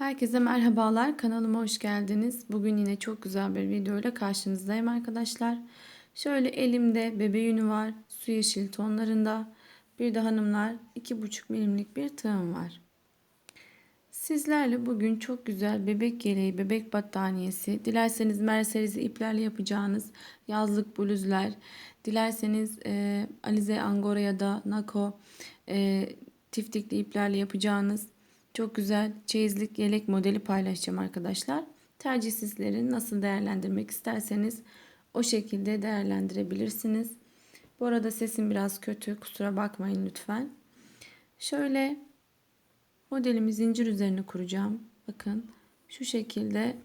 Herkese merhabalar. Kanalıma hoş geldiniz. Bugün yine çok güzel bir video ile karşınızdayım arkadaşlar. Şöyle elimde bebe yünü var. Su yeşil tonlarında. Bir de hanımlar 2,5 milimlik bir tığım var. Sizlerle bugün çok güzel bebek yeleği, bebek battaniyesi, dilerseniz merserizi iplerle yapacağınız yazlık bluzlar, dilerseniz e, alize angora ya da nako e, tiftikli iplerle yapacağınız çok güzel çeyizlik yelek modeli paylaşacağım arkadaşlar. Tercih sizlerin nasıl değerlendirmek isterseniz o şekilde değerlendirebilirsiniz. Bu arada sesim biraz kötü kusura bakmayın lütfen. Şöyle modelimi zincir üzerine kuracağım. Bakın şu şekilde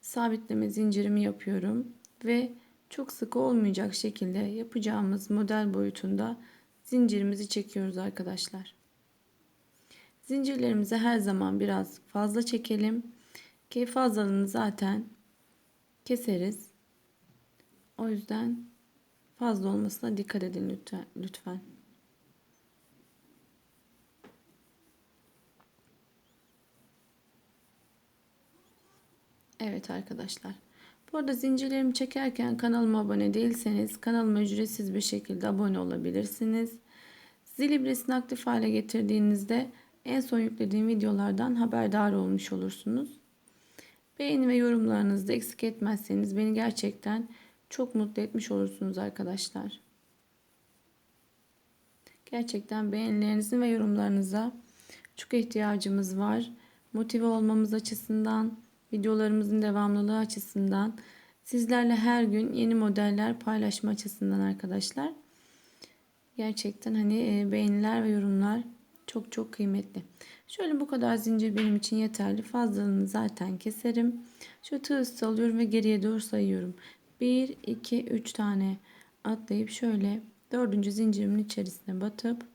sabitleme zincirimi yapıyorum ve çok sık olmayacak şekilde yapacağımız model boyutunda zincirimizi çekiyoruz arkadaşlar. Zincirlerimizi her zaman biraz fazla çekelim. Ki fazlalığını zaten keseriz. O yüzden fazla olmasına dikkat edin lütfen. Evet arkadaşlar. Bu arada zincirlerimi çekerken kanalıma abone değilseniz kanalıma ücretsiz bir şekilde abone olabilirsiniz. Zil ibresini aktif hale getirdiğinizde en son yüklediğim videolardan haberdar olmuş olursunuz. Beğeni ve yorumlarınızı eksik etmezseniz beni gerçekten çok mutlu etmiş olursunuz arkadaşlar. Gerçekten beğenilerinizin ve yorumlarınıza çok ihtiyacımız var. Motive olmamız açısından, videolarımızın devamlılığı açısından, sizlerle her gün yeni modeller paylaşma açısından arkadaşlar. Gerçekten hani beğeniler ve yorumlar çok çok kıymetli. Şöyle bu kadar zincir benim için yeterli. Fazlalığını zaten keserim. Şu tığ alıyorum ve geriye doğru sayıyorum. 1, 2, 3 tane atlayıp şöyle dördüncü zincirimin içerisine batıp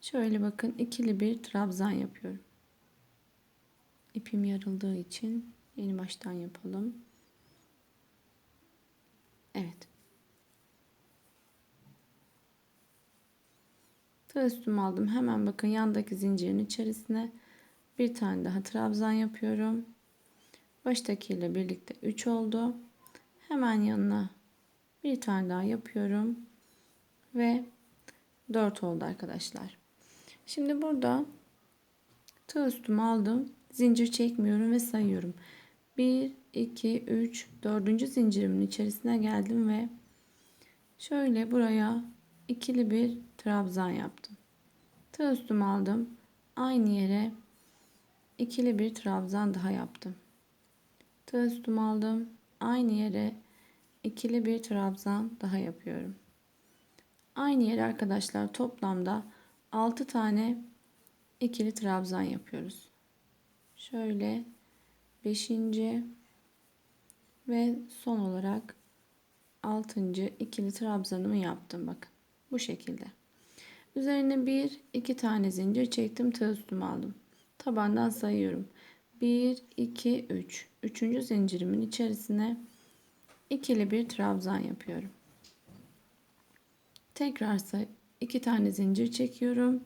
şöyle bakın ikili bir trabzan yapıyorum. İpim yarıldığı için yeni baştan yapalım. Evet. Tığ üstümü aldım. Hemen bakın yandaki zincirin içerisine bir tane daha trabzan yapıyorum. Baştakiyle birlikte 3 oldu. Hemen yanına bir tane daha yapıyorum. Ve 4 oldu arkadaşlar. Şimdi burada tığ üstümü aldım. Zincir çekmiyorum ve sayıyorum. 1, 2, 3, 4. zincirimin içerisine geldim ve şöyle buraya ikili bir trabzan yaptım. Tığ üstümü aldım. Aynı yere ikili bir trabzan daha yaptım. Tığ üstümü aldım. Aynı yere ikili bir trabzan daha yapıyorum. Aynı yere arkadaşlar toplamda 6 tane ikili trabzan yapıyoruz. Şöyle 5. ve son olarak 6. ikili trabzanımı yaptım bakın. Bu şekilde. Üzerine bir iki tane zincir çektim. Tığ üstüme aldım. Tabandan sayıyorum. 1, 2, 3. Üçüncü zincirimin içerisine ikili bir trabzan yapıyorum. Tekrar say iki tane zincir çekiyorum.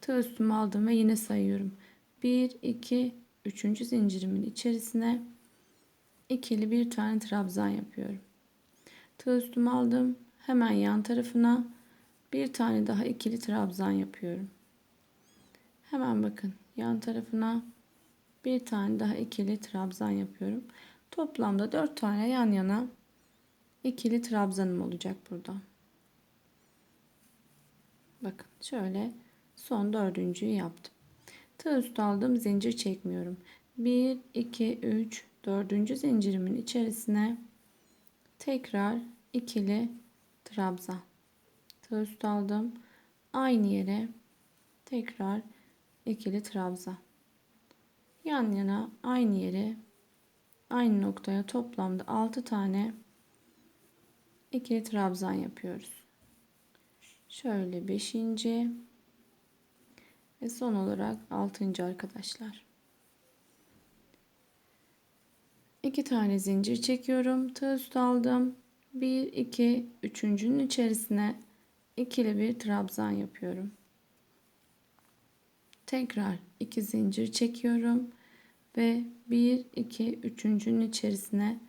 Tığ üstüme aldım ve yine sayıyorum. 1, 2, üçüncü zincirimin içerisine ikili bir tane trabzan yapıyorum. Tığ üstüme aldım. Hemen yan tarafına bir tane daha ikili trabzan yapıyorum. Hemen bakın yan tarafına bir tane daha ikili trabzan yapıyorum. Toplamda 4 tane yan yana ikili trabzanım olacak burada. Bakın şöyle son dördüncüyü yaptım. Tığ üstü aldım zincir çekmiyorum. 1 2 3 dördüncü zincirimin içerisine tekrar ikili trabzan tığ üstü aldım. Aynı yere tekrar ikili trabzan. Yan yana aynı yere aynı noktaya toplamda 6 tane ikili trabzan yapıyoruz. Şöyle 5. ve son olarak 6. arkadaşlar. 2 tane zincir çekiyorum. Tığ üstü aldım. 1 2 üçüncünün içerisine ikili bir trabzan yapıyorum. Tekrar 2 zincir çekiyorum ve 1 2 üçüncünün içerisine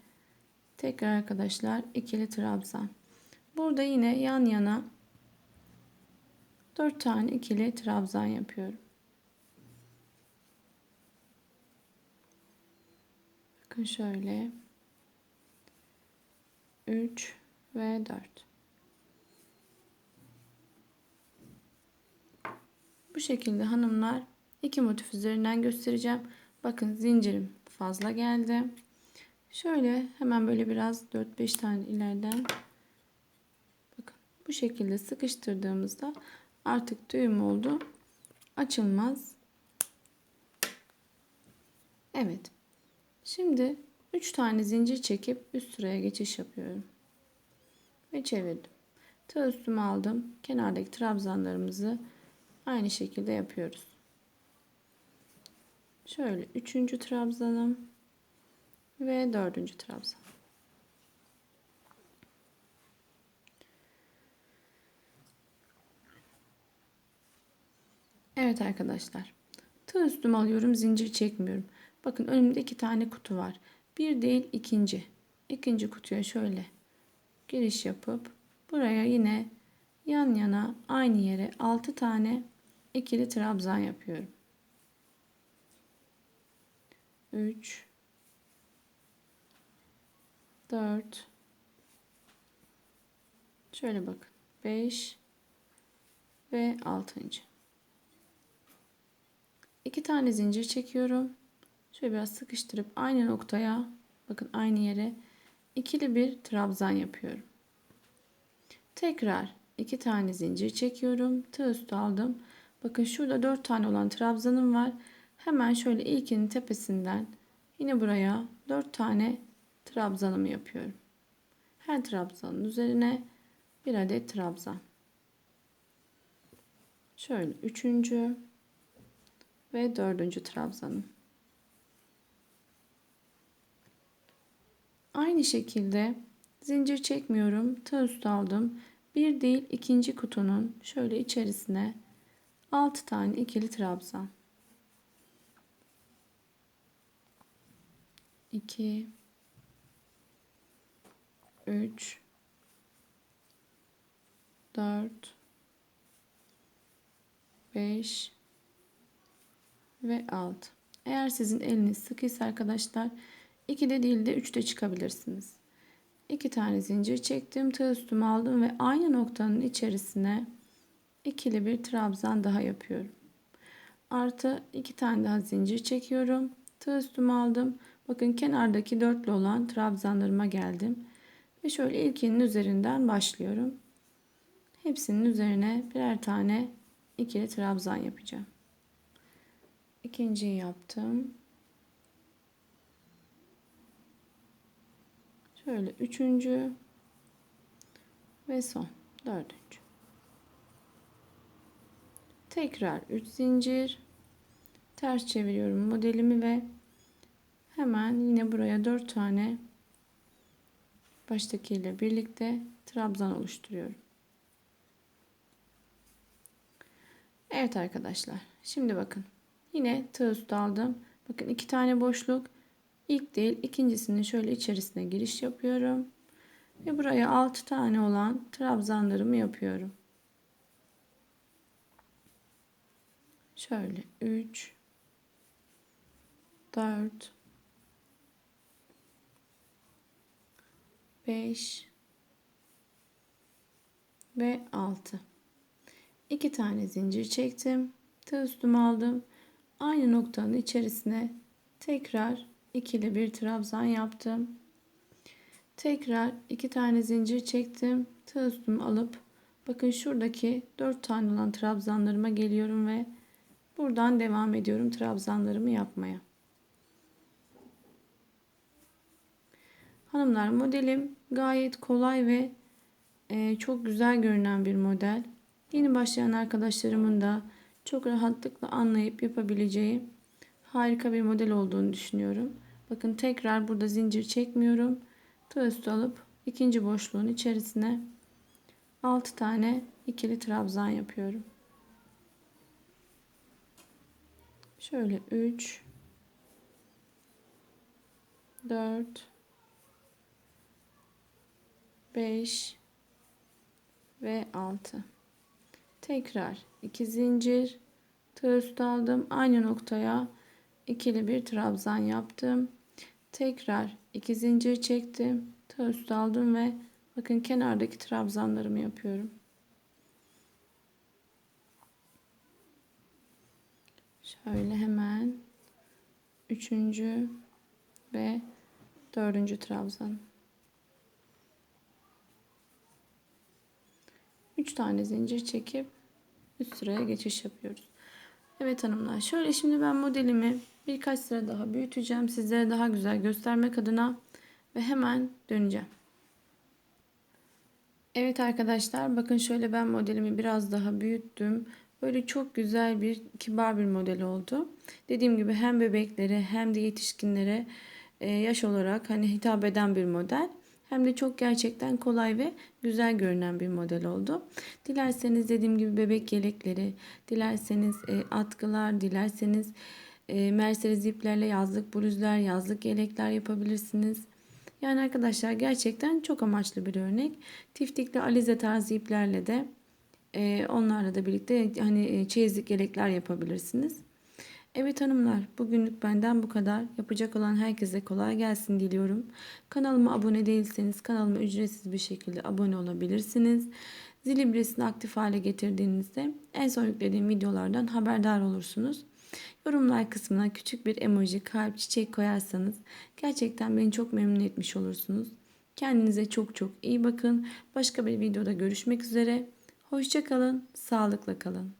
tekrar arkadaşlar ikili trabzan. Burada yine yan yana 4 tane ikili trabzan yapıyorum. Bakın şöyle 3 ve 4. Bu şekilde hanımlar iki motif üzerinden göstereceğim. Bakın zincirim fazla geldi. Şöyle hemen böyle biraz 4-5 tane ileriden bakın bu şekilde sıkıştırdığımızda artık düğüm oldu. Açılmaz. Evet. Şimdi 3 tane zincir çekip üst sıraya geçiş yapıyorum. Ve çevirdim. Tığ üstüme aldım. Kenardaki trabzanlarımızı aynı şekilde yapıyoruz. Şöyle üçüncü trabzanım ve dördüncü trabzan. Evet arkadaşlar. Tığ üstüme alıyorum. Zincir çekmiyorum. Bakın önümde iki tane kutu var. Bir değil ikinci. İkinci kutuya şöyle giriş yapıp buraya yine yan yana aynı yere 6 tane ikili trabzan yapıyorum. 3 4 şöyle bakın 5 ve 6. iki tane zincir çekiyorum. Şöyle biraz sıkıştırıp aynı noktaya bakın aynı yere ikili bir trabzan yapıyorum. Tekrar iki tane zincir çekiyorum. Tığ üstü aldım. Bakın şurada dört tane olan trabzanım var. Hemen şöyle ilkinin tepesinden yine buraya dört tane trabzanımı yapıyorum. Her trabzanın üzerine bir adet trabzan. Şöyle üçüncü ve dördüncü trabzanım. Aynı şekilde zincir çekmiyorum. Tığ üstü aldım. Bir değil ikinci kutunun şöyle içerisine 6 tane ikili trabzan. 2 3 4 5 ve 6. Eğer sizin eliniz sıkıysa arkadaşlar 2 de değil de 3 de çıkabilirsiniz. 2 tane zincir çektim. Tığ üstüme aldım ve aynı noktanın içerisine ikili bir trabzan daha yapıyorum. Artı 2 tane daha zincir çekiyorum. Tığ üstüme aldım. Bakın kenardaki dörtlü olan trabzanlarıma geldim. Ve şöyle ilkinin üzerinden başlıyorum. Hepsinin üzerine birer tane ikili trabzan yapacağım. İkinciyi yaptım. Şöyle üçüncü ve son dördüncü. Tekrar 3 zincir ters çeviriyorum modelimi ve hemen yine buraya 4 tane baştakiyle birlikte trabzan oluşturuyorum. Evet arkadaşlar. Şimdi bakın. Yine tığ üstü aldım. Bakın iki tane boşluk. İlk değil ikincisinin şöyle içerisine giriş yapıyorum. Ve buraya 6 tane olan trabzanlarımı yapıyorum. Şöyle 3 4 5 ve 6 2 tane zincir çektim tığ üstüme aldım aynı noktanın içerisine tekrar ikili bir trabzan yaptım. Tekrar iki tane zincir çektim. Tığ üstümü alıp bakın şuradaki 4 tane olan trabzanlarıma geliyorum ve buradan devam ediyorum trabzanlarımı yapmaya. Hanımlar modelim gayet kolay ve e, çok güzel görünen bir model. Yeni başlayan arkadaşlarımın da çok rahatlıkla anlayıp yapabileceği harika bir model olduğunu düşünüyorum. Bakın tekrar burada zincir çekmiyorum. Tığ üstü alıp ikinci boşluğun içerisine 6 tane ikili trabzan yapıyorum. Şöyle 3 4 5 ve 6 tekrar 2 zincir tığ üstü aldım aynı noktaya ikili bir trabzan yaptım. Tekrar 2 zincir çektim. Tığ üstü aldım ve bakın kenardaki trabzanlarımı yapıyorum. Şöyle hemen üçüncü ve dördüncü trabzan. 3 tane zincir çekip üst sıraya geçiş yapıyoruz. Evet hanımlar şöyle şimdi ben modelimi birkaç sıra daha büyüteceğim sizlere daha güzel göstermek adına ve hemen döneceğim. Evet arkadaşlar bakın şöyle ben modelimi biraz daha büyüttüm. Böyle çok güzel bir kibar bir model oldu. Dediğim gibi hem bebeklere hem de yetişkinlere e, yaş olarak hani hitap eden bir model. Hem de çok gerçekten kolay ve güzel görünen bir model oldu. Dilerseniz dediğim gibi bebek yelekleri, dilerseniz e, atkılar, dilerseniz e, Mercedes iplerle yazlık bluzlar, yazlık yelekler yapabilirsiniz. Yani arkadaşlar gerçekten çok amaçlı bir örnek. Tiftikli alize tarzı iplerle de e, onlarla da birlikte hani e, çeyizlik yelekler yapabilirsiniz. Evet hanımlar bugünlük benden bu kadar. Yapacak olan herkese kolay gelsin diliyorum. Kanalıma abone değilseniz kanalıma ücretsiz bir şekilde abone olabilirsiniz. Zil ibresini aktif hale getirdiğinizde en son yüklediğim videolardan haberdar olursunuz. Yorumlar kısmına küçük bir emoji, kalp, çiçek koyarsanız gerçekten beni çok memnun etmiş olursunuz. Kendinize çok çok iyi bakın. Başka bir videoda görüşmek üzere. Hoşçakalın, sağlıkla kalın.